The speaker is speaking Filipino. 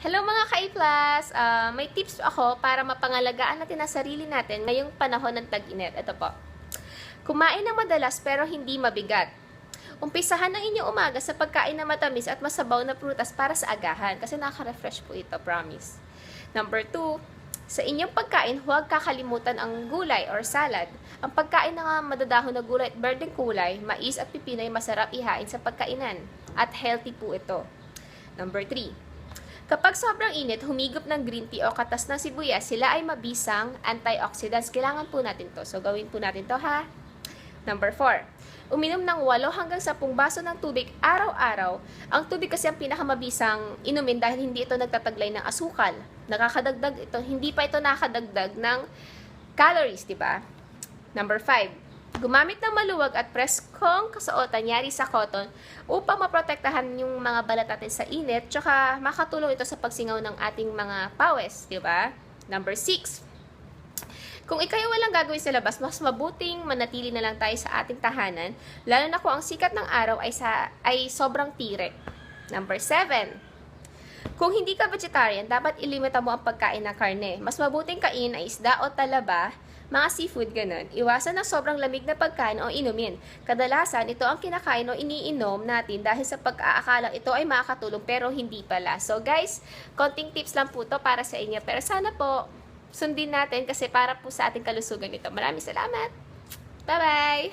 Hello mga ka-plus! Ah, may tips ako para mapangalagaan natin ang sarili natin ngayong panahon ng tag-init. Ito po. Kumain ng madalas pero hindi mabigat. Umpisahan ang inyong umaga sa pagkain na matamis at masabaw na prutas para sa agahan kasi nakaka-refresh po ito, promise. Number two, sa inyong pagkain, huwag kakalimutan ang gulay or salad. Ang pagkain ng madadahon na gulay at berdeng kulay, mais at pipino ay masarap ihain sa pagkainan. At healthy po ito. Number 3. Kapag sobrang init, humigop ng green tea o katas ng sibuyas, sila ay mabisang antioxidants. Kailangan po natin to. So, gawin po natin to ha. Number 4. Uminom ng 8 hanggang 10 baso ng tubig araw-araw. Ang tubig kasi ang pinakamabisang inumin dahil hindi ito nagtataglay ng asukal. Nakakadagdag ito, hindi pa ito nakadagdag ng calories, di ba? Number 5. Gumamit ng maluwag at preskong kasuotan, yari sa cotton, upang maprotektahan yung mga balat natin sa init, tsaka makatulong ito sa pagsingaw ng ating mga pawis, di ba? Number 6. Kung ikay walang gagawin sa labas, mas mabuting manatili na lang tayo sa ating tahanan, lalo na kung ang sikat ng araw ay, sa, ay sobrang tirek. Number 7. Kung hindi ka vegetarian, dapat ilimita mo ang pagkain ng karne. Mas mabuting kain ay isda o talaba, mga seafood ganun. Iwasan ng sobrang lamig na pagkain o inumin. Kadalasan, ito ang kinakain o iniinom natin dahil sa pag-aakalang ito ay makakatulong pero hindi pala. So guys, konting tips lang po to para sa inyo. Pero sana po, sundin natin kasi para po sa ating kalusugan ito. Maraming salamat! Bye-bye!